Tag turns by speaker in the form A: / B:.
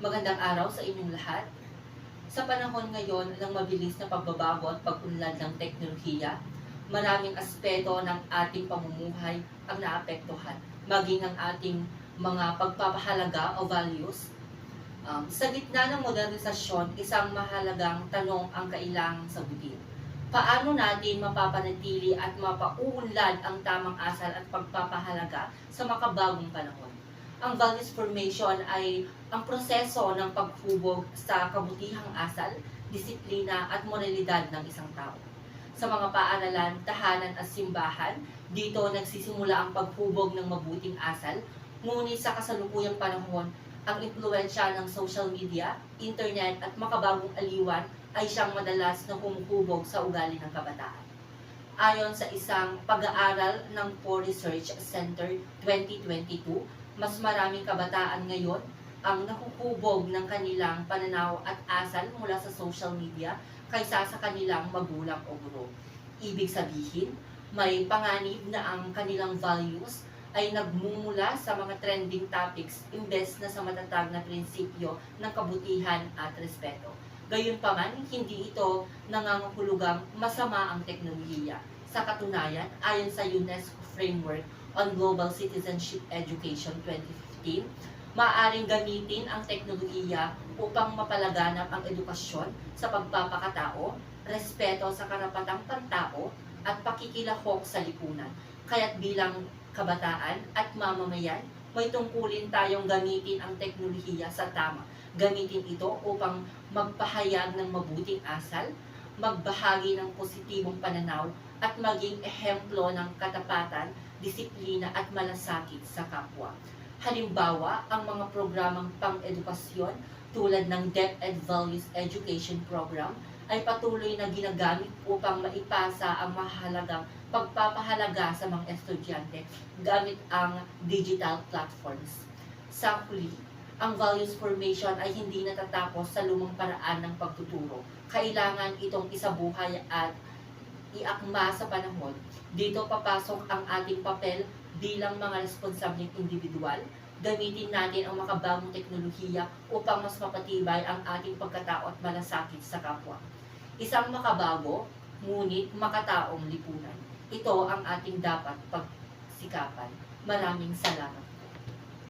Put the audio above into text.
A: Magandang araw sa inyong lahat. Sa panahon ngayon ng mabilis na pagbabago at pag-unlad ng teknolohiya, maraming aspeto ng ating pamumuhay ang naapektuhan, maging ang ating mga pagpapahalaga o values. Um, sa gitna ng modernisasyon, isang mahalagang tanong ang kailangang sagutin. Paano natin mapapanatili at mapauunlad ang tamang asal at pagpapahalaga sa makabagong panahon? Ang values formation ay ang proseso ng paghubog sa kabutihang asal, disiplina at moralidad ng isang tao. Sa mga paaralan, tahanan at simbahan, dito nagsisimula ang paghubog ng mabuting asal, ngunit sa kasalukuyang panahon, ang impluensya ng social media, internet at makabagong aliwan ay siyang madalas na humuhubog sa ugali ng kabataan. Ayon sa isang pag-aaral ng Pew Research Center 2022, mas maraming kabataan ngayon ang nahuhubog ng kanilang pananaw at asal mula sa social media kaysa sa kanilang magulang o guro. Ibig sabihin, may panganib na ang kanilang values ay nagmumula sa mga trending topics imbes na sa matatag na prinsipyo ng kabutihan at respeto. Gayunpaman, hindi ito nangangahulugang masama ang teknolohiya. Sa katunayan, ayon sa UNESCO Framework on Global Citizenship Education 2015, maaaring gamitin ang teknolohiya upang mapalaganap ang edukasyon sa pagpapakatao, respeto sa karapatang pantao, at pakikilahok sa lipunan. Kaya't bilang kabataan at mamamayan, may tungkulin tayong gamitin ang teknolohiya sa tama. Gamitin ito upang magpahayag ng mabuting asal, magbahagi ng positibong pananaw, at maging ehemplo ng katapatan, disiplina at malasakit sa kapwa. Halimbawa, ang mga programang pang-edukasyon tulad ng DepEd Values Education Program ay patuloy na ginagamit upang maipasa ang mahalagang pagpapahalaga sa mga estudyante gamit ang digital platforms. Sa huli, ang values formation ay hindi natatapos sa lumang paraan ng pagtuturo. Kailangan itong isabuhay at iakma sa panahon. Dito papasok ang ating papel bilang mga responsableng individual. Gamitin natin ang makabagong teknolohiya upang mas mapatibay ang ating pagkatao at malasakit sa kapwa. Isang makabago, ngunit makataong lipunan. Ito ang ating dapat pagsikapan. Maraming salamat.